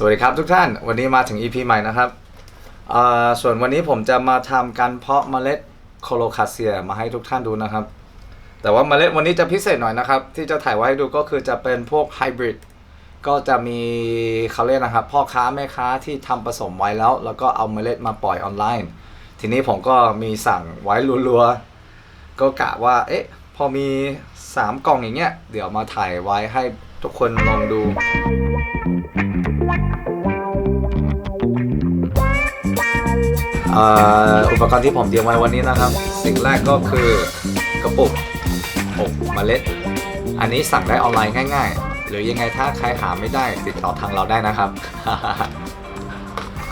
สวัสดีครับทุกท่านวันนี้มาถึง EP ใหม่นะครับส่วนวันนี้ผมจะมาทำการเพาะเมล็ดโคโลคาเซียมาให้ทุกท่านดูนะครับ แต่ว่าเมล็ดวันนี้จะพิเศษหน่อยนะครับ ที่จะถ่ายไว้ให้ดูก็คือจะเป็นพวกไฮบริดก็จะมีเขาเรียกนะครับ พ่อค้าแม่ค้าที่ทำผสมไว้แล้ว แล้วก็เอาเมล็ดมาปล่อยออนไลน์ ทีนี้ผมก็มีสั่งไว้รัวๆก็กะว่าเอ๊ะพอมี 3 กล่องอย่างเงี้ยเดี๋ยวมาถ่ายไว้ให้ทุกคนลองดู อุปกรณ์ที่ผมเตรียมไว้วันนี้นะครับ สิ่งแรกก็คือกระปุกอบเมล็ด อันนี้สั่งได้ออนไลน์ง่าย ๆ หรือยังไงถ้าใครหาไม่ได้ติดต่อทางเราได้นะครับ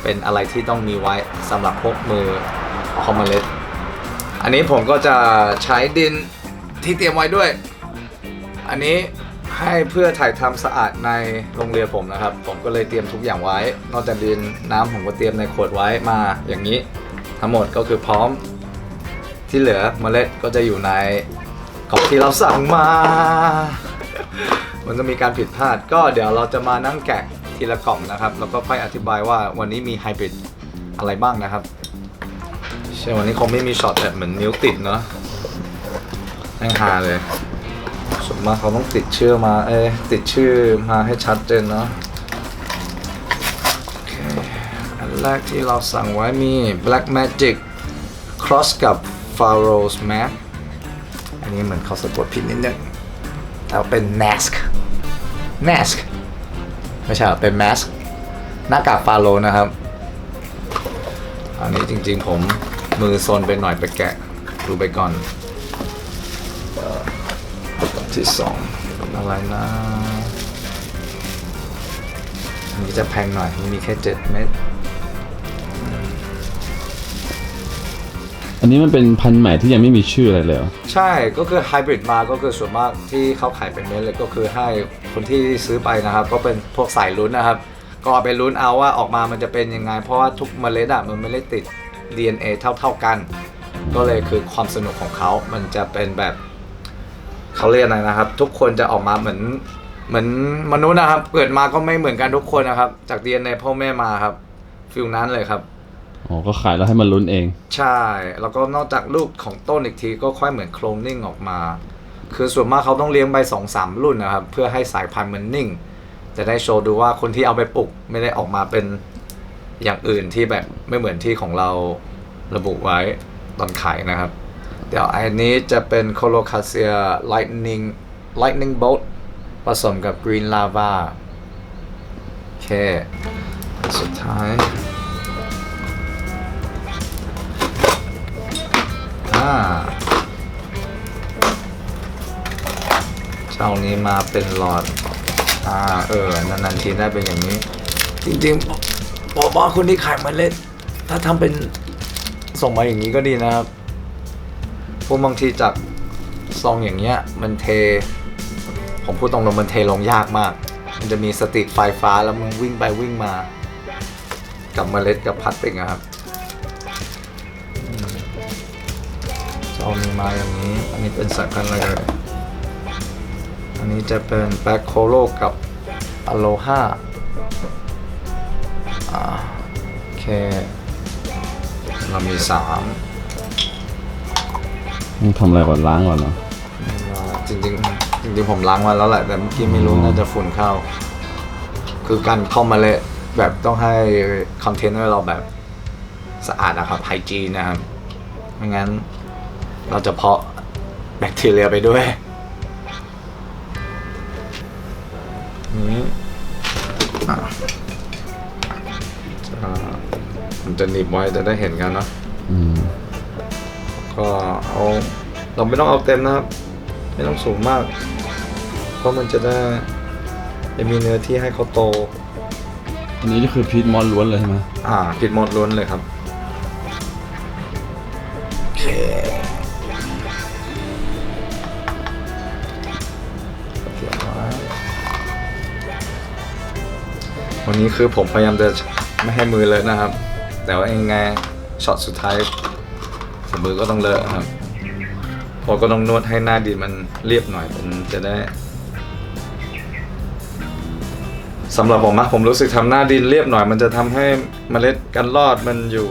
เป็นอะไรที่ต้องมีไว้สำหรับพกมือเพาะเมล็ด อันนี้ผมก็จะใช้ดินที่เตรียมไว้ด้วย อันนี้ ให้เพื่อถ่ายทำสะอาดในโรงเรียนผมนะครับ ผมก็เลยเตรียมทุกอย่างไว้ นอกจากดินน้ำผมก็เตรียมในขวดไว้มาอย่างนี้ ทั้งหมดก็คือพร้อม ที่เหลือเมล็ดก็จะอยู่ในกล่องที่เราสั่งมา มันจะมีการผิดพลาด ก็เดี๋ยวเราจะมานั่งแกะทีละกล่องนะครับ แล้วก็ค่อยอธิบายว่าวันนี้มีไฮบริดอะไรบ้างนะครับเช่วันนี้คงไม่มีช็อตแบบเหมือนนิ้วติดเนาะแม่งฮาเลย ส่วนมากเขาต้องติดชื่อมา เอ้ติดชื่อมาให้ชัดเจนเนาะอันแรกที่เราสั่งไว้มี Black Magic Cross กับ Pharaoh's Mask อันนี้เหมือนเขาสะกดผิดนิดนึงแล้วเป็น Mask Mask ไม่ใช่เป็น Mask หน้ากากฟาโรห์นะครับ อันนี้จริงๆผมมือโซนไปหน่อยไปแกะดูไปก่อน ที่สองเป็นอะไรนะอันนี้จะแพงหน่อยมันมีแค่7เม็ดอันนี้มันเป็นพันธุ์ใหม่ที่ยังไม่มีชื่ออะไรเลยเหรอใช่ก็คือไฮบริดมาก็คือส่วนมากที่เขาขายเป็นเม็ดเลยก็คือให้คนที่ซื้อไปนะครับ ก็เป็นพวกสายลุ้นนะครับ ก็เอาไปลุ้นเอาว่าออกมามันจะเป็นยังไง เพราะว่าทุกเมล็ดอะมันไม่ได้ติด DNA เท่าๆกัน ก็เลยคือความสนุกของเขา มันจะเป็นแบบ เขาเรียกอะไรนะครับ ทุกคนจะออกมาเหมือนเหมือนมนุษย์นะครับ เกิดมาก็ไม่เหมือนกันทุกคนนะครับ จาก DNA พ่อแม่มาครับฟิลนั้นเลยครับอ๋อก็ขายแล้วให้มันลุ้นเอง ใช่ แล้วก็นอกจากลูกของต้นอีกทีก็ค่อยเหมือนโคลนนิ่งออกมา คือส่วนมากเขาต้องเลี้ยงไปสองสามรุ่นนะครับ เพื่อให้สายพันธุ์มันนิ่ง จะได้โชว์ดูว่าคนที่เอาไปปลูกไม่ได้ออกมาเป็นอย่างอื่นที่แบบไม่เหมือนที่ของเราระบุไว้ตอนขายนะครับ เดี๋ยวอันนี้จะเป็นโคโลคาเซีย lightning lightning bolt ผสมกับ green lava โอเค สุดท้ายอ่าเจ้านี้มาเป็นหลอด อ่า เออ นานๆทีได้เป็นอย่างนี้ จริงๆบอกว่าคนที่ขายเมล็ด ถ้าทำเป็นส่งมาอย่างนี้ก็ดีนะครับ พราะบางทีจากซองอย่างเงี้ยมันเท ผมพูดตรงๆมันเทลงยากมาก มันจะมีสติดไฟฟ้าแล้วมึงวิ่งไปวิ่งมา กับเมล็ดกับพลาสติกอะครับจะเอามีมาอย่างนี้ อันนี้เป็นสายพันธุ์อะไรเอ่ยอันนี้จะเป็นแบ็คโคโลกับอโลฮ่าโอเค เรามีสาม ต้องทำอะไรก่อนล้างก่อนเหรอจริงๆจริงๆผมล้างมาแล้วแหละแต่เมื่อกี้ไม่รู้อืมน่าจะฝุ่นเข้า คือการเข้ามาเลยแบบต้องให้คอนเทนต์เราแบบสะอาดนะครับไฮจีนนะครับไม่งั้นเราจะเพาะแบคทีเรียไปด้วยนี้อะจะผมจะหนีบไว้จะได้เห็นกันเนาะอืม ก็เอา เราไม่ต้องเอาเต็มนะครับ ไม่ต้องสูงมาก เพราะมันจะได้จะมีเนื้อที่ให้เขาโต อันนี้ก็คือพีทมอนล้วนเลยใช่ไหมอ่าผิดหมดล้วนเลยครับว้วันนี้คือผมพยายามจะไม่ให้มือเลอะนะครับ แต่ว่ายังไงช็อตสุดท้ายมือก็ต้องเลอะครับ เพอก็ต้องนวดให้หน้าดินมันเรียบหน่อยมันจะได้สำหรับผมนะผมรู้สึกทำหน้าดินเรียบหน่อย มันจะทำให้เมล็ดกันรอดมันอยู่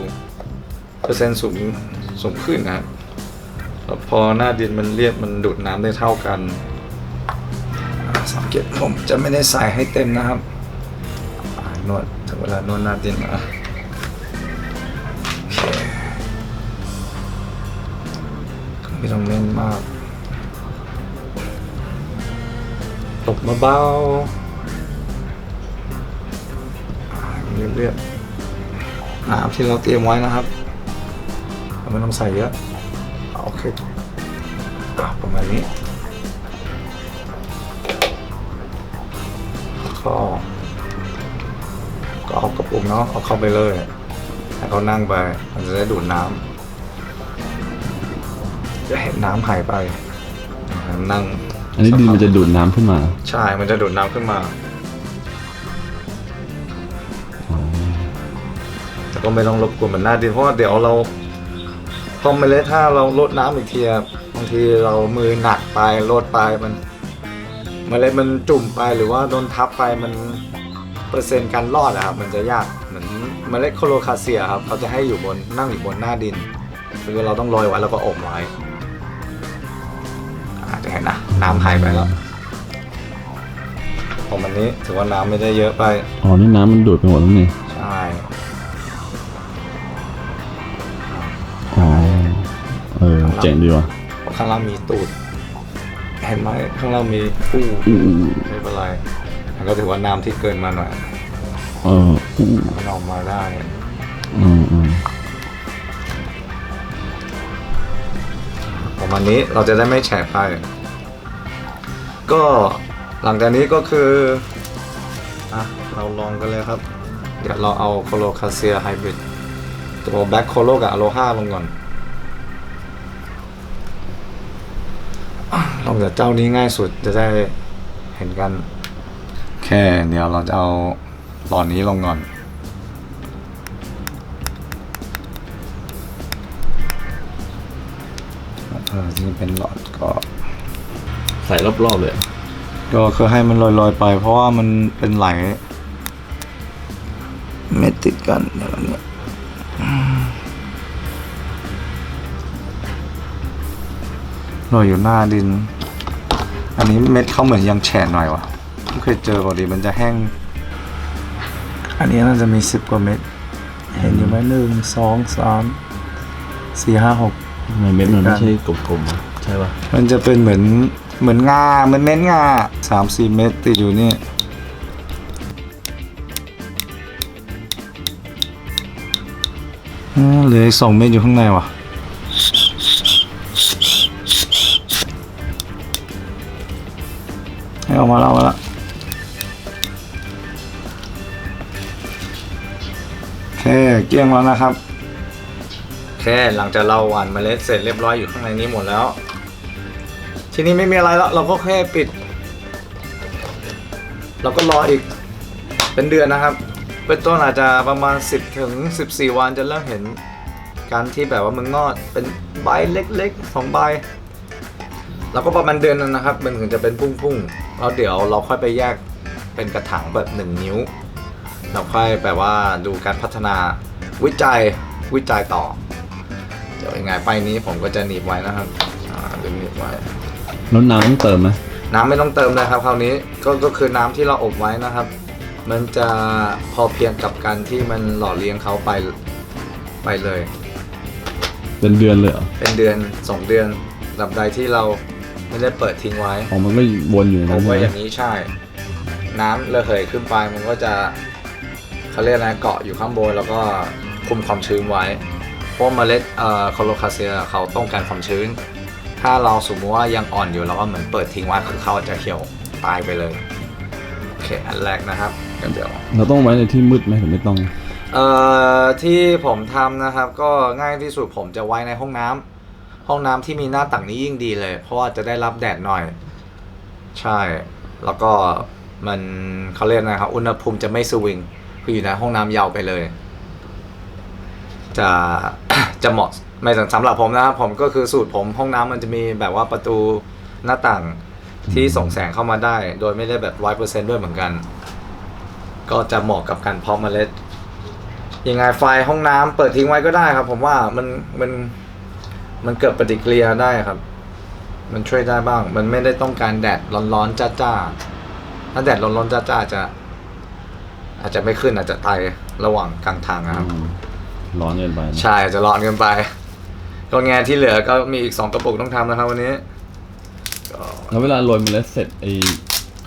เปอร์เซ็นต์สูงสูงขึ้นนะครับแล้วพอหน้าดินมันเรียบมันดูดน้ำได้เท่ากันสังเกตผมจะไม่ได้ใส่ให้เต็มนะครับนวดถึงเวลานวดหน้าดินนะ ไม่ต้องเล่นมากตบเบาๆอ่าเรียบๆน้ำที่เราเตรียมไว้นะครับเราไม่ต้องใส่เยอะโอเคอะประมาณนี้ก็ก็เอากระปุกเนาะเอาเข้าไปเลยให้เขานั่งไปมันจะได้ดูดน้ำ จะเห็นน้ำหายไปนั่งอันนี้ดินมันจะดูดน้ำขึ้นมาใช่มันจะดูดน้ำขึ้นมา อ๋อแต่ก็ไม่ต้องรบกวนเหมือนหน้าดินเพราะว่าเดี๋ยวเราพอเมล็ดถ้าเราลดน้ำอีกทีอะบางทีเรามือหนักไปลดไปมัน เมล็ดมันจุ่มไปหรือว่าโดนทับไปมันเปอร์เซ็นต์การรอดอะครับมันจะยากเหมือนเมล็ดโคโลคาเซียครับเขาจะให้อยู่บนนั่งอยู่บนหน้าดินคือเราต้องโรยไว้แล้วก็อบไว้อาจจะเห็ นนะน้ำหายไปแล้วผมอันนี้ถือว่าน้ำไม่ได้เยอะไป อ๋อ นี่น้ำมันดูดไปหมดแล้วนี่ ใช่อ๋อ เออ เจ๋งดีว่ะเพราะข้างล่างมีตูด เห็นไหมข้างล่างมีฟูอู้อู้ไม่เป็นไรมันก็ถือว่าน้ำที่เกินมาหน่อย เอออู้มันออกมาได้ อืมอืมประมาณนี้เราจะได้ไม่แฉะไป ก็หลังจากนี้ก็คืออะเราลองกันเลยครับ เดี๋ยวเราเอาโคโลคาเซียไฮบริดตัวแบ็คโคโลกับอโลฮาลงก่อนอะลองจากเจ้านี้ง่ายสุดจะได้เห็นกันแค่เดี๋ยวเราจะเอาหลอดนี้ลงก่อนเออที่เป็นหลอดก็ ใส่รอบๆเลยก็คือให้มันลอยๆไป เพราะว่ามันเป็นไหลเม็ดติดกันเดี๋ยวนี้ลอยอยู่หน้าดิน อันนี้เม็ดเขาเหมือนยังแฉะหน่อยวะไม่เคยเจอปกติมันจะแห้ง อันนี้น่าจะมีสิบกว่าเม็ดเห็นอยู่ไหมหนึ่งสองสามสี่ห้าหกทำไมเม็ดมันไม่ใช่กลมๆอะใช่ป่ะมันจะเป็นเหมือน เหมือนงาเหมือนเม็ดงาสามสี่เม็ดติดอยู่นี่เหลืออีกสองเม็ดอยู่ข้างในว่ะให้ออกมาแล้วมาแล้วโอเคเกลี้ยงแล้วนะครับ แค่หลังจากเราหว่านเมล็ดเสร็จเรียบร้อยอยู่ข้างในนี้หมดแล้ว ทีนี้ไม่มีอะไรแล้วเราก็แค่ปิด เราก็รออีกเป็นเดือนนะครับเป็นต้นอาจจะประมาณ 10 ถึง 14 วันจะเริ่มเห็นการที่แบบว่ามันงอกเป็นใบเล็กๆสองใบแล้วก็ประมาณเดือนนึงนะครับ มันถึงจะเป็นพุ่งๆแล้วเดี๋ยวเราค่อยไปแยกเป็นกระถางแบบ 1 นิ้ว เราค่อยแบบว่าดูการพัฒนาวิจัยวิจัยต่อ เดี๋ยวยังไงไปนี้ผมก็จะหนีบไว้นะครับ อ่าดึงหนีบไว้ แล้วน้ำต้องเติมไหมน้ำไม่ต้องเติมเลยครับคราวนี้ก็ก็คือน้ำที่เราอบไว้นะครับ มันจะพอเพียงกับการที่มันหล่อเลี้ยงเขาไปไปเลย เป็นเดือนเลยเหรอเป็นเดือนสองเดือนลำใดที่เราไม่ได้เปิดทิ้งไว้อ๋อมันก็วนอยู่ในผนั้มนไว้ใช่อไหมย่างนี้ใช่ น้ำระเหยขึ้นไปมันก็จะเขาเรียกอะไรเกาะอยู่ข้างบนแล้วก็คุมความชื้นไว้เพราะเมล็ดเอ่อโคโลคาเซียเขาต้องการความชื้น ถ้าเราสมมติว่ายังอ่อนอยู่เราก็เหมือนเปิดทิ้งไว้คือเขาจะเหี่ยวตายไปเลยโอเคอันแรกนะครับกันเดี๋ยวเราต้องไว้ในที่มืดไหมหรือไม่ต้องเอ่อที่ผมทำนะครับก็ง่ายที่สุดผมจะไว้ในห้องน้ำห้องน้ำที่มีหน้าต่างนี้ยิ่งดีเลย เพราะว่าจะได้รับแดดหน่อย ใช่ แล้วก็มันเขาเรียกนะครับ อุณหภูมิจะไม่สวิงคืออยู่ในห้องน้ำยาวไปเลย จะ จะเหมาะ ไม่สำหรับผมนะครับผมก็คือสูตรผมห้องน้ำมันจะมีแบบว่าประตูหน้าต่างที่ส่งแสงเข้ามาได้ โดยไม่ได้แบบร้อยเปอร์เซนต์ด้วยเหมือนกัน ก็จะเหมาะกับการเพาะเมล็ดยังไงไฟห้องน้ำเปิดทิ้งไว้ก็ได้ครับ ผมว่ามันมันมันเกิดปฏิกิริยาได้ครับ มันช่วยได้บ้าง มันไม่ได้ต้องการแดดร้อนๆจ้าๆถ้าแดดร้อนๆจ้าๆอาจจะ อาจจะไม่ขึ้นอาจจะตายระหว่างกลางทางนะครับอืมร้อนเกินไปนะ ใช่อาจจะร้อนเกินไป ก็งานที่เหลือก็มีอีกสองกระปุกต้องทำนะครับวันนี้ก็แล้วเวลาโรยเมล็ดเสร็จไอ้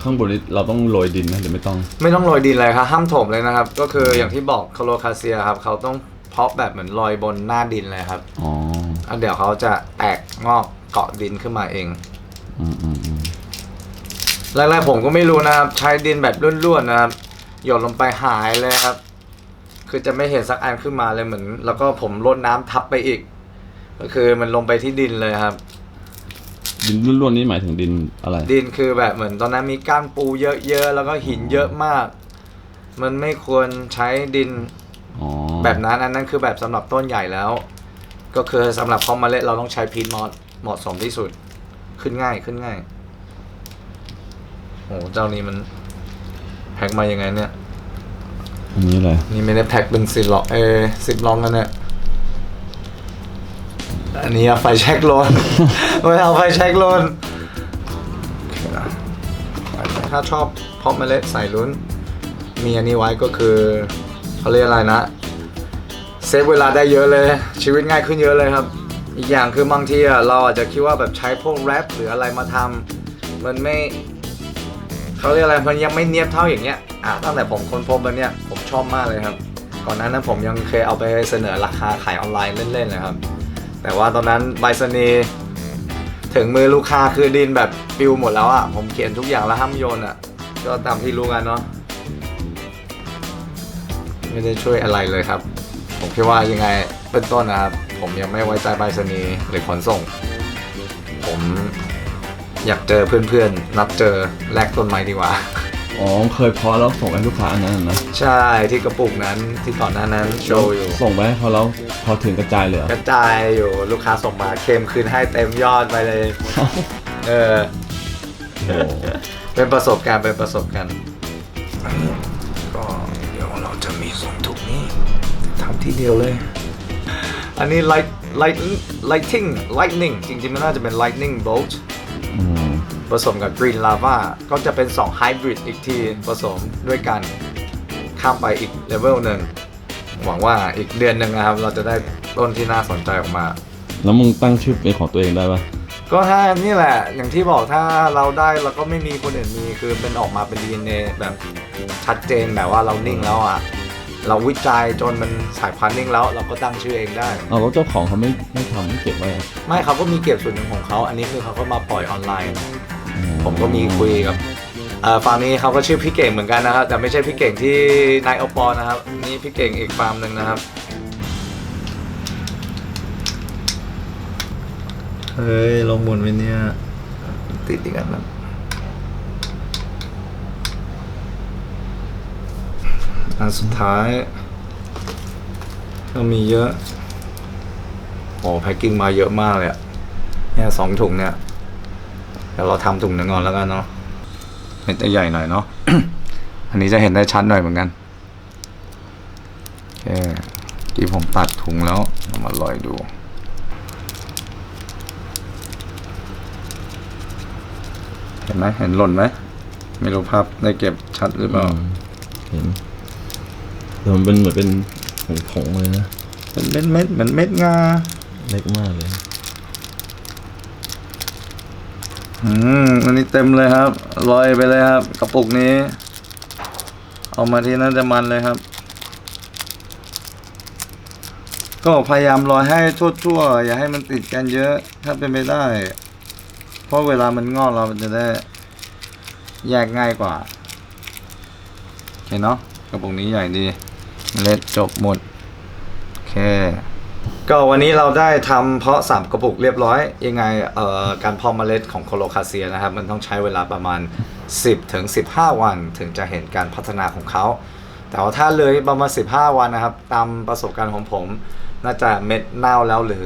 ข้างบนนี้เราต้องโรยดินไหมหรือไม่ต้อง ไม่ต้องโรยดินเลยครับห้ามถมเลยนะครับ ก็คืออย่างที่บอกคาโลคาเซียครับเขาต้องเพาะแบบเหมือนลอยบนหน้าดินเลยครับอ๋อแล้วเดี๋ยวเขาจะแตกงอกเกาะดินขึ้นมาเอง อืมอืมอืมแรกๆผมก็ไม่รู้นะครับ ใช้ดินแบบร่วนๆนะครับ หยดลงไปหายเลยครับ คือจะไม่เห็นสักอันขึ้นมาเลยเหมือน แล้วก็ผมรดน้ำทับไปอีก ก็คือมันลงไปที่ดินเลยครับ ดินร่วนๆนี่หมายถึงดินอะไร ดินคือแบบเหมือนตอนนั้นมีก้านปูเยอะๆแล้วก็หินเยอะมาก มันไม่ควรใช้ดินอ๋อแบบนั้นอันนั้นคือแบบสำหรับต้นใหญ่แล้ว ก็คือสำหรับเพาะเมล็ดเราต้องใช้พีทมอสเหมาะสมที่สุด ขึ้นง่ายขึ้นง่ายโอ้เจ้านี้มันแพ็คมายังไงเนี่ย อันนี้อะไร นี่ไม่ได้แพ็คเป็นสิบหรอกเออสิบลองกันเนี่ย อันนี้เอาไฟแช็กโลน ไม่เอาไฟแช็กโลนถ้าชอบเพาะเมล็ดใส่ลุ้น มีอันนี้ไว้ก็คือเขาเรียกอะไรนะเซฟเวลาได้เยอะเลย ชีวิตง่ายขึ้นเยอะเลยครับ อีกอย่างคือบางทีอะเราอาจจะคิดว่าแบบใช้พวกแรปหรืออะไรมาทำมันไม่เขาเรียกอะไรมันยังไม่เนียบเท่าอย่างเงี้ยอะตั้งแต่ผมค้นพบแล้วเนี่ยผมชอบมากเลยครับ ก่อนหน้านั้นผมยังเคยเอาไปเสนอราคาขายออนไลน์เล่นๆเลยครับ แต่ว่าตอนนั้นใบสนีถึงมือลูกค้าคือดินแบบปิวหมดแล้วอะ ผมเขียนทุกอย่างแล้วห้ามโยนอะ ก็ตามที่รู้กันเนาะไม่ได้ช่วยอะไรเลยครับ ผมคิดว่ายังไงเป็นต้นนะครับ ผมยังไม่ไว้ใจใบสนีหรือขนส่ง ผมอยากเจอเพื่อนๆ นัดเจอแลกต้นไม้ดีกว่า อ๋อเคยเพาะแล้วส่งให้ลูกค้าอันนั้นนะใช่ที่กระปุกนั้นที่ก่อนหน้านั้นโชว์อยู่ ส่งไปให้เขาแล้วพอถึงกระจายเลยเหรอกระจายอยู่ลูกค้าส่งมาเค็มคืนให้เต็มยอดไปเลย เออ โอ้โหเป็นประสบการณ์เป็นประสบการณ์อันนี้ก็เดี๋ยวเราจะมีส่งถุงนี้ทำที่เดียวเลย อันนี้ light light lighting lightning จริงๆมันน่าจะเป็น lightning bolt อืม ผสมกับ green lava ก็จะเป็น2 hybrid อีกทีผสมด้วยกันข้ามไปอีกเลเวลหนึ่งหวังว่าอีกเดือนหนึ่งนะครับ เราจะได้ต้นที่น่าสนใจออกมา แล้วมึงตั้งชื่อเป็นของตัวเองได้ปะก็ถ้านี่แหละอย่างที่บอกถ้าเราได้เราก็ไม่มีคนอื่นมีคือเป็นออกมาเป็น DNA แบบชัดเจนแบบว่าเรานิ่งแล้วอะเราวิจัยจนมันสายพันธุ์นิ่งแล้ว เราก็ตั้งชื่อเองได้เอาแล้วเจ้าของเขาไม่ไม่ทำไม่เก็บไว้อะไม่เขาก็มีเก็บส่วนหนึ่งของเขา อันนี้คือเขาก็มาปล่อยออนไลน์อ๋อ ผมก็มีคุยกับเอ่อฟาร์มนี้เขาก็ชื่อพี่เก่งเหมือนกันนะครับ แต่ไม่ใช่พี่เก่งที่นายโอปอนะครับ นี่พี่เก่งอีกฟาร์มหนึ่งนะครับเฮ้ยลงบนไปเนี่ยติดอีกอันนั้นอันสุดท้ายก็มีเยอะโอ้แพ็กกิ้งมาเยอะมากเลยอะเนี่ยสองถุงเนี่ยเดี๋ยวเราทำถุงหนึ่งก่อนแล้วกันเนาะเม็ดจะใหญ่หน่อยเนาะ อันนี้จะเห็นได้ชัดหน่อยเหมือนกันโอเคที่ผมตัดถุงแล้วเอามาลอยดูเห็นไหมเห็นหล่นไหมไม่รู้ภาพได้เก็บชัดหรือเปล่าอืมเห็นแต่มันเป็นเหมือนเป็นผงๆเลยนะเป็นเม็ดเม็ดๆเหมือนเม็ดงาเล็กมากเลย อืมอันนี้เต็มเลยครับลอยไปเลยครับ กระปุกนี้ เอามาที่น่าจะมันเลยครับ ก็พยายามลอยให้ทั่วๆอย่าให้มันติดกันเยอะ ถ้าเป็นไปได้ เพราะเวลามันงอกเราจะได้ แยกง่ายกว่าโอเคเนาะกระปุกนี้ใหญ่ดีเมล็ดจบหมดโอเค ก็วันนี้เราได้ทำเพาะสามกระปุกเรียบร้อย ยังไงเอ่อการเพาะเมล็ดของโคโลคาเซียนะครับ มันต้องใช้เวลาประมาณ 10ถึง15 วันถึงจะเห็นการพัฒนาของเขา แต่ว่าถ้าเลยประมาณ 15 วันนะครับ ตามประสบการณ์ของผม น่าจะเม็ดเน่าแล้วหรือ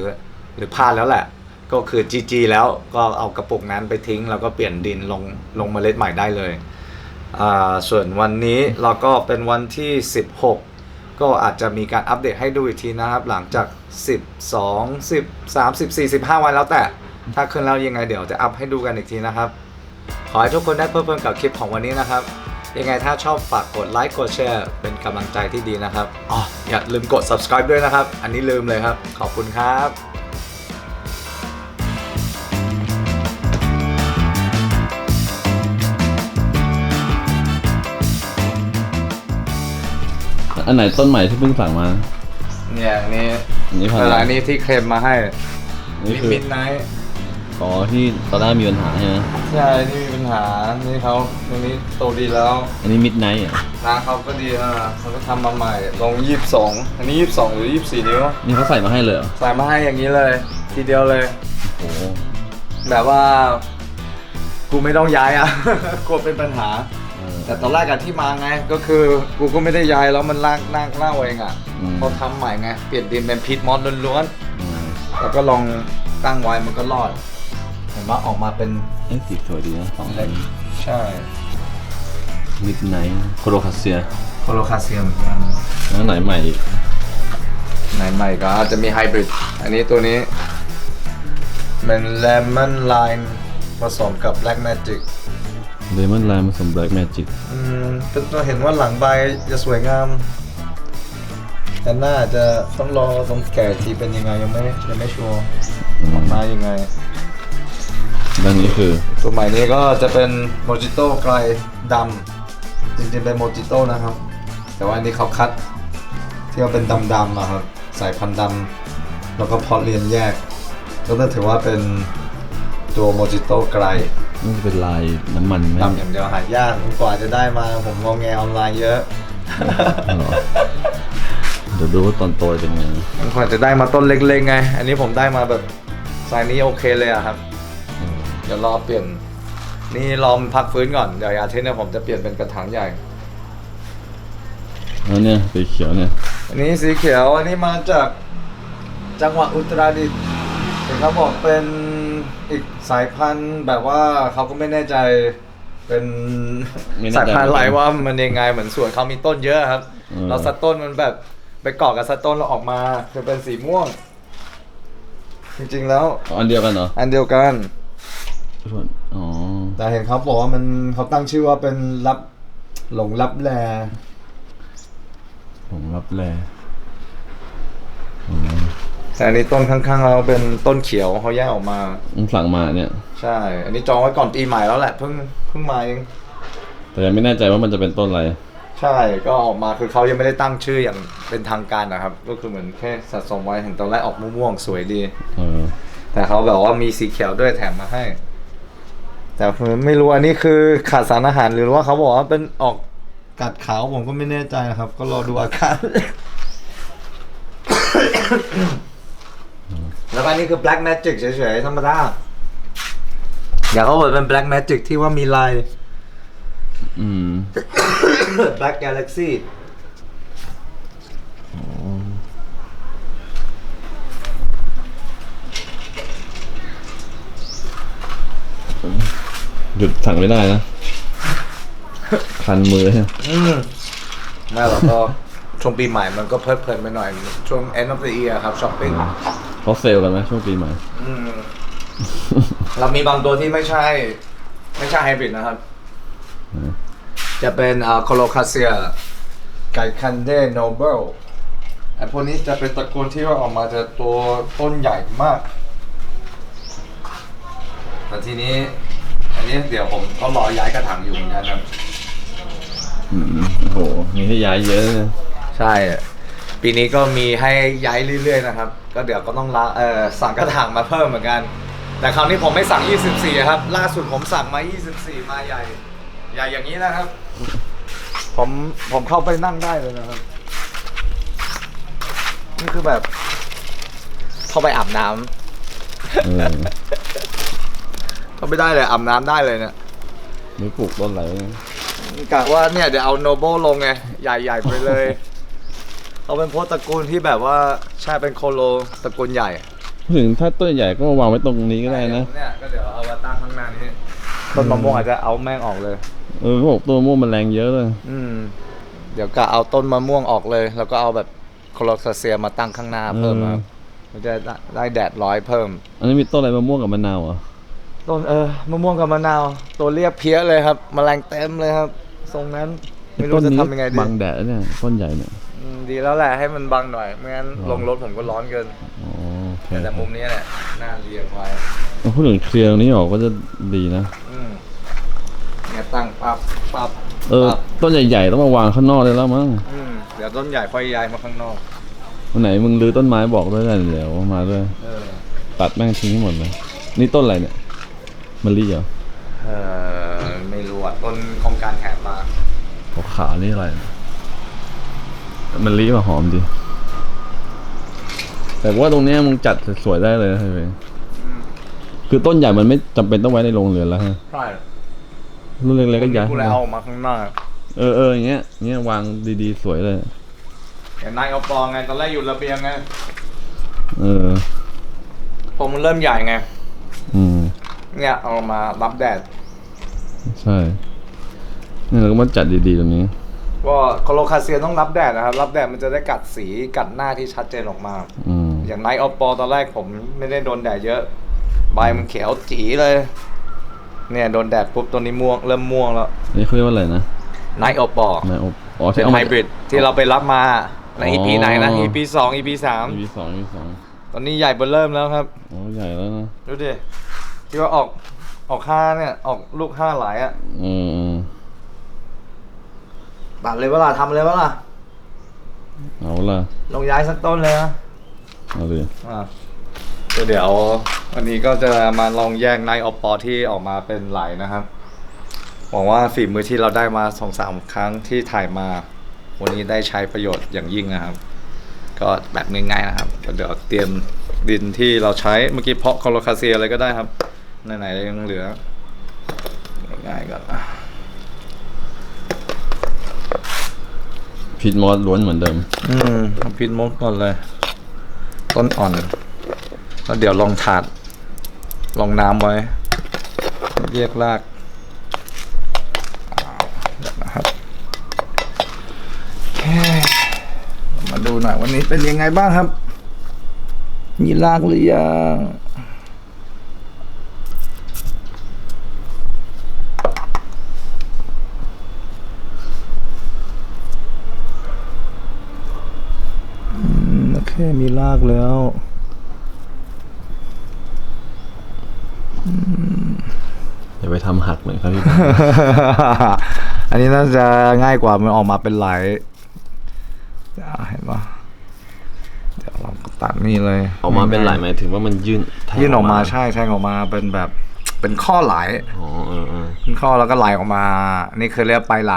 หรือพลาดแล้วแหละ ก็คือ GG แล้วก็เอากระปุกนั้นไปทิ้ง แล้วก็เปลี่ยนดินลงลงเมล็ดใหม่ได้เลย อ่าส่วนวันนี้เราก็เป็นวันที่ 16 ก็อาจจะมีการอัปเดตให้ดูอีกทีนะครับ หลังจาก 12 10 30 45วันแล้วแต่ ถ้าขึ้นแล้วยังไงเดี๋ยวจะอัพให้ดูกันอีกทีนะครับ ขอให้ทุกคนได้เพลิดเพลินกับคลิปของวันนี้นะครับ ยังไงถ้าชอบฝากกดไลค์กดแชร์เป็นกำลังใจที่ดีนะครับอ๋ออย่าลืมกด subscribe ด้วยนะครับ อันนี้ลืมเลยครับ ขอบคุณครับ อันไหนต้นใหม่ที่เพิ่งสั่งมา เนี่ยอันนี้อันนี้พันเวอะไรลานี้ที่เคลมมาให้นี่ลิคือมิตไนท์ขอที่ตอนแรกมีปัญหาใช่ไหมใช่นี่มีปัญหา นี่เขาตรงนี้โตดีแล้วอันนี้มิดไนท์อะร้านเขาก็ดีนะเขาก็ทำมาใหม่ ลง 22 อันนี้ 22 หรือ 24 นิ้ว นี่เขาใส่มาให้เลยเหรอใส่มาให้อย่างนี้เลย ทีเดียวเลย โอ้โหแบบว่า กูไม่ต้องย้ายอะ กลัวเป็นปัญหาเออ แต่ตอนแรกอะที่มาไงก็คือกูก็ไม่ได้ย้ายแล้วมันลากลากเล่าเองอะอืม พอทำใหม่ไงเปลี่ยนดินเป็นพีทมอสล้วนอืมๆแล้วก็ลองตั้งไว้มันก็รอด เห็นว่าออกมาเป็นเอ้ยสีสวยดีนะสองอันใช่มิดไนท์โคโรคาเซียโคโลคาเซียมเหมือนกันแล้วไหนใหม่อีกในใหม่ก็อาจจะมีไฮบริดอันนี้ตัวนี้เป็นเลมอนไลน์ผสมกับแบล็กแมจิก เลมอนไลม์ผสมแบล็กแมจิกอืมเป็นตัวเห็นว่าหลังใบจะสวยงาม แต่หน้าจะต้องรอตรงแก่ทีเป็นยังไงยังไม่ยังไม่ชัวร์ออกมายังไง ด้านนี้คือ ตัวใหม่นี้ก็จะเป็นโมจิโต้ไกลดำจริงๆเป็นโมจิโต้นะครับ แต่ว่าอันนี้เขาคัดที่ว่าเป็นดำๆอะครับ สายพันธุ์ดำแล้วก็เพอเรียนแยก ก็ต้องถือว่าเป็นตัวโมจิโต้ไกล นี่เป็นลายน้ำมันไหมดำอย่างเดียวหายากกว่าจะได้มาผมงอแงออนไลน์เยอะเหรอ เดี๋ยวดูว่าตอนโตจะเป็นไงมันกว่าจะได้มาต้นเล็กๆไง อันนี้ผมได้มาแบบไซส์นี้โอเคเลยอะครับ เออเดี๋ยวรอเปลี่ยน นี่รอมนพักฟื้นก่อน เดี๋ยวอาทิตย์หนี้ผมจะเปลี่ยนเป็นกระถางใหญ่ แล้วเนี่ยสีเขียวเนี่ยอันนี้สีเขียว อันนี้มาจากจังหวัดอุตรดิตถ์เห็นเขาบอกเป็น อีกสายพันธุ์แบบว่าเขาก็ไม่แน่ใจเป็นไม่แน่ใจ สายพันธุ์อะไรว่ามันยังไงเหมือนสวนเขามีต้นเยอะครับอืมเราสัดต้นมันแบบไปเกาะกับสัดต้นเราออกมาคือเป็นสีม่วง จริงๆแล้ว อ๋ออันเดียวกันเหรออันเดียวกัน ส่วนอ๋อแต่เห็นเขาบอกว่ามันเขาตั้งชื่อว่าเป็นรับหลงรับแลผมรับแลอ๋อ แต่อันนี้ต้นข้างๆเราเป็นต้นเขียวเขาแยกออกมาผมสั่งมาเนี่ย ใช่ อันนี้จองไว้ก่อนปีใหม่แล้วแหละเพิ่งเพิ่งมาเองแต่ยังไม่แน่ใจว่ามันจะเป็นต้นอะไร ใช่ก็ออกมาคือเขายังไม่ได้ตั้งชื่ออย่างเป็นทางการนะครับ ก็คือเหมือนแค่สะสมไว้เห็นตอนแรกออกม่วงๆสวยดี เออ แต่เขาแบบว่ามีสีเขียวด้วยแถมมาให้ แต่คือไม่รู้อันนี้คือขาดสารอาหารหรือว่าเขาบอกว่าเป็นออกกัดขาวผมก็ไม่แน่ใจนะครับ ก็รอดูอาการ แล้วก็อันนี้คือ black magic เฉยๆธรรมดาอยากเขาบอกเป็น black magic ที่ว่ามีลาย อืม black galaxy หยุดสั่งไม่ได้นะ คันมือเนี่ยอืมไม่หรอกก็ช่วงปีใหม่มันก็เพลิดเพลินไปหน่อย ช่วง end of the year ครับช้อปปิ้ง เขาเซลล์กันไหมช่วงปีใหม่ อืมเรามีบางตัวที่ไม่ใช่ ไม่ใช่ไฮบริดนะครับ อืม จะเป็นอ่าโคโลคาเซียไก่คันเดโนเบิลไอพวกนี้จะเป็นตระกูลที่ว่าออกมาจะตัวต้นใหญ่มาก แต่ทีนี้ อันนี้เดี๋ยวผมก็รอย้ายกระถางอยู่เหมือนกันครับ อืมโอ้โหมีให้ย้ายเยอะเลยใช่ ปีนี้ก็มีให้ย้ายเรื่อยๆนะครับ ก็เดี๋ยวก็ต้องละเออสั่งกระถางมาเพิ่มเหมือนกัน แต่คราวนี้ผมไม่สั่ง 24 ครับ ล่าสุดผมสั่งมา 24 มาใหญ่ ใหญ่อย่างนี้นะครับ ผมผมเข้าไปนั่งได้เลยนะครับ นี่คือแบบ เข้าไปอาบน้ำเออเข้าไปได้เลยอาบน้ำได้เลยเนี่ย ไม่ปลูกต้นอะไรเนี่ยกะว่าเนี่ยเดี๋ยวเอาโนโบลงไง ใหญ่ๆไปเลย เขาเป็นโพสตระกูลที่แบบว่าใช่เป็นโคโลตระกูลใหญ่พูดถึงถ้าต้นใหญ่ก็วางไว้ตรงนี้ก็ได้นะ เนี่ยก็เดี๋ยวเอามาตั้งข้างหน้านี้ต้นมะม่วงอาจจะเอาแม่งออกเลยเเออเขาบอกต้นมะม่วงมันแรงเยอะเลย อืม เดี๋ยวกะเอาต้นมะม่วงออกเลย แล้วก็เอาแบบโคลอคาเซียมาตั้งข้างหน้าเพิ่มครับมันจะได้ได้แดดร้อยเพิ่ม อันนี้มีต้นอะไรมะม่วงกับมะนาวเหรอต้นเออมะม่วงกับมะนาว ตัวเรียบเพี้ยเลยครับแมลงเต็มเลยครับ ทรงนั้น ไม่รู้ต้นจะนี้ทำยังไงดีบังแดดเนี่ยต้นใหญ่เนี่ยอืมดีแล้วแหละให้มันบังหน่อยไม่งั้นอ๋อลงรถผมก็ร้อนเกิน อ๋อโอเคแต่มุมนี้แหละน่าเรียงไว้เอาพูดถึงเคลียร์ตรงนี้ออกก็จะดีนะ อืมเนี่ยตั้งปั๊บปั๊บเออ ปั๊บต้นใหญ่ๆต้องมาวางข้างนอกได้แล้วมั้งอืมเดี๋ยวต้นใหญ่ค่อยย้ายมาข้างนอก วันไหนมึงรื้อต้นไม้บอกด้วยกันเดี๋ยวมาด้วย เออ ตัดแม่งทิ้งให้หมดเลย นี่ต้นอะไรเนี่ยมะลิเหรอ เออไม่รู้อะต้นโครงการแถมมา ขาวๆนี่อะไรมะลิมาหอมดี แต่ว่าตรงเนี้ยมึงจัดสวยๆได้เลยนะเฮ้ยอืมคือต้นใหญ่มันไม่จำเป็นต้องไว้ในโรงเรือนแล้วฮะใช่รุ่นเล็กๆก็ย้ายกูเลยเอาออกมาข้างนอกเออเอออย่างเงี้ยอย่างเงี้ยวางดีๆ สวยเลยเห็นนายเอาปองไงตอนแรกอยู่ระเบียงไงเออผมมันเริ่มใหญ่ไง อืม เนี่ยเอามารับแดด ใช่ นี่เราก็มาจัดดีๆตรงนี้ ก็โคโลคาเซียต้องรับแดดนะครับ รับแดดมันจะได้กัดสีกัดหน้าที่ชัดเจนออกมา อืมอย่างไนท์ออปอตอนแรกผมไม่ได้โดนแดดเยอะ ใบมันเขียวจีเลย เนี่ยโดนแดดปุ๊บตัวนี้ม่วงเริ่มม่วงแล้วนี่เขาเรียกว่าอะไรนะไนท์ออปอนายอบอ๋อเป็นเอาไฮมา บริดที่เราไปรับมาใน EP อ๋อไหนนะ EP สอง EP สามมีสองมีสองตอนนี้ใหญ่เบอร์เริ่มแล้วครับ โอ้ใหญ่แล้วนะดูดิที่ว่าออกออกห้าเนี่ย ออกลูกห้าหลายอะอืม อืมตัดเลยเวลาทำเลยเวลาเอาละลงย้ายสักต้นเลยนะเอาดิอ่าก็เดี๋ยววันนี้ก็จะมาลองแยกในออปอที่ออกมาเป็นไหลนะครับ หวังว่าฝีมือที่เราได้มาสองสามครั้งที่ถ่ายมา วันนี้ได้ใช้ประโยชน์อย่างยิ่งนะครับ ก็แบบง่ายๆนะครับก็เดี๋ยวเตรียมดินที่เราใช้เมื่อกี้เพาะคอโลคาเซียอะไรก็ได้ครับไหนๆยังเหลือง่ายๆก่อน พิดมอสล้วนเหมือนเดิม อืมเอาพินมอดก่อนเลย ต้นอ่อนแล้วเดี๋ยวลองถาด ลองน้ำไว้เรียกรากนะครับมาดูหน่อยวันนี้เป็นยังไงบ้างครับ มีรากหรือยังอื มโอเคมีรากแล้วอย่าไปทำหักเหมือนครับพี่ อันนี้น่าจะง่ายกว่ามันออกมาเป็นไหลอ่าเห็นปะเดี๋ยวเราก็ตัดนี่เลยออกมาเป็นหลายหมายถึงว่ามันยื่นแทงยื่นออกมาใช่แทงออกมาเป็นแบบเป็นข้อไหลอ๋อเออเออเป็นข้อแล้วก็ไหลออกมา นี่คือเรียกปลายไหล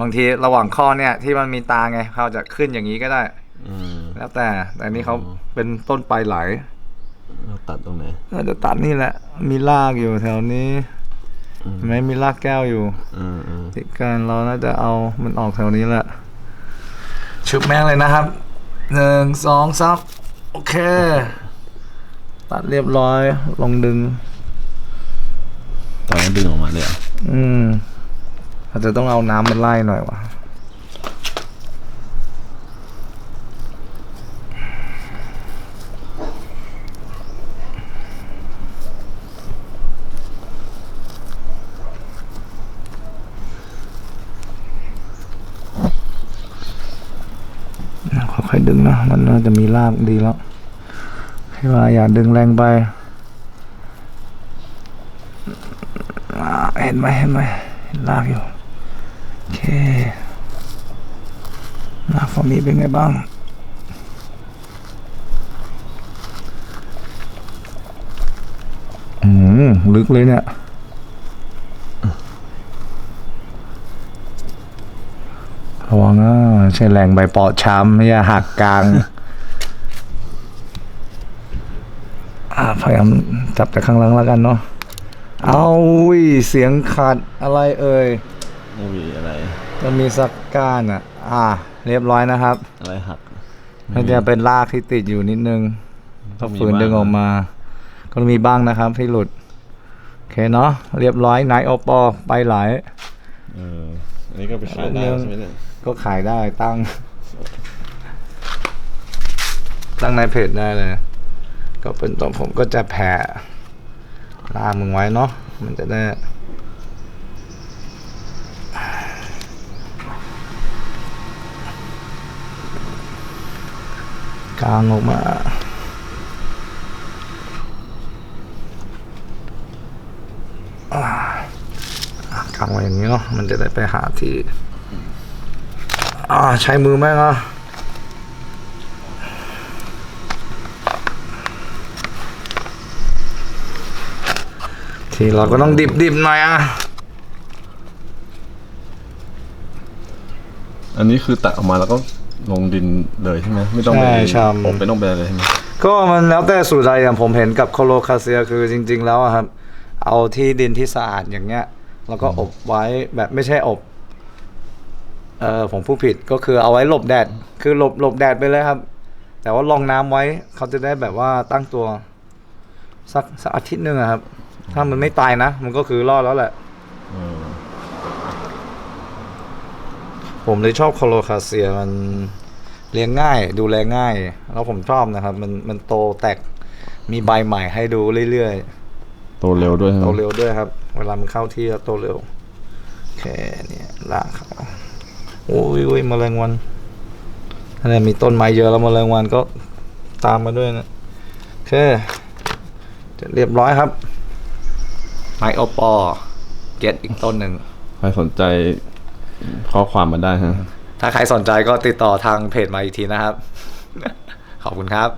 บางทีระหว่างข้อเนี่ยที่มันมีตาไงเขาจะขึ้นอย่างนี้ก็ได้ อืม แล้วแต่ แต่อันนี้เขาอ๋อเป็นต้นปลายไหลเราตัดตรงไหนก็จะตัดนี่แหละ มีรากอยู่แถวนี้อืมเห็นไหมมีรากแก้วอยู่อืมอืมติดกันเราน่าจะเอามันออกแถวนี้แหละชุบแม่งเลยนะครับหนึ่งสองสามโอเค ตัดเรียบร้อย ลองดึงตอนนั้นดึงออกมาเลยเหรอะอืมอาจจะต้องเอาน้ำมันไล่หน่อยวะค่อยๆดึงนะ มัน น่ากดีแล้วให้ว่าอย่าดึงแรงไปเห็นไหมเห็นไหมเห็นรากอยู่ โอเครากฝั่งนี้เป็นไงบ้างอืมลึกเลยเนี่ยระวังอะใช่แรงใบปาะช้ำไม่ใช่หักกลาง อ่า พยายามจับจากข้างหลังแล้วกันเนาะเอาอุ้ยเสียงขาดอะไรเอ่ยไม่มีอะไรมันมีสักก้านอะ อ่า เรียบร้อยนะครับอะไรหักมันจะเป็นรากที่ติดอยู่นิดนึงต้ก็องมีฝืนดึงบ้างออกมา ก็มีบ้างนะครับที่หลุดโอเคเนาะเรียบร้อยไนโอปอไปหลายเอออันนี้ก็ไปขายได้ใช่ไหมเนี่ยก็ขายได้ตั้ง ตั้งในเพจได้เลย ก็เป็นตัวผมก็จะแผ่ลามึงไว้เนาะมันจะได้กลางออกมาอ่ากางไว้อย่างนี้เนาะมันจะได้ไปหาที่ อ่า ใช้มือแม่งอะ ทีเราก็ต้องดิบๆหน่อยอะ อันนี้คือตัดออกมาแล้วก็ลงดินเลยใช่ไหมไม่ต้องไปใช่ใช่อบไปต้องไปอะไรใช่ไหมก็มันแล้วแต่สูตรอะไรอย่างผมเห็นกับโคโลคาเซียคือจริง ๆ แล้วอะครับ เอาที่ดินที่สะอาดอย่างเงี้ย แล้วก็อบไว้แบบไม่ใช่อบเออผมพูดผิดก็คือเอาไว้หลบแดด คือหลบหลบแดดไปเลยครับ แต่ว่าลองน้ำไว้เขาจะได้แบบว่าตั้งตัว สักสักอาทิตย์หนึ่งอะครับ ถ้ามันไม่ตายนะ มันก็คือรอดแล้วแหละเออผมเลยชอบโคโลคาเซียมันเลี้ยงง่าย ดูแลง่าย แล้วผมชอบนะครับ มันมันโตแตกมีใบใหม่ให้ดูเรื่อยๆโตเร็วด้วยใช่ไหมโตเร็วด้วยครับ เวลามันเข้าที่แล้วโตเร็วแค่เนี่ยลากเขาโอ้ยโอ้ยแมลงวันถ้าเนี่ยมีต้นไม้เยอะแล้วแมลงวันก็ตามมาด้วยนะ โอเคจะเรียบร้อยครับ ไม้โอปอเก็ตอีกต้นหนึ่งใครสนใจข้อความมาได้ฮะ ถ้าใครสนใจก็ติดต่อทางเพจมาอีกทีนะครับ ขอบคุณครับ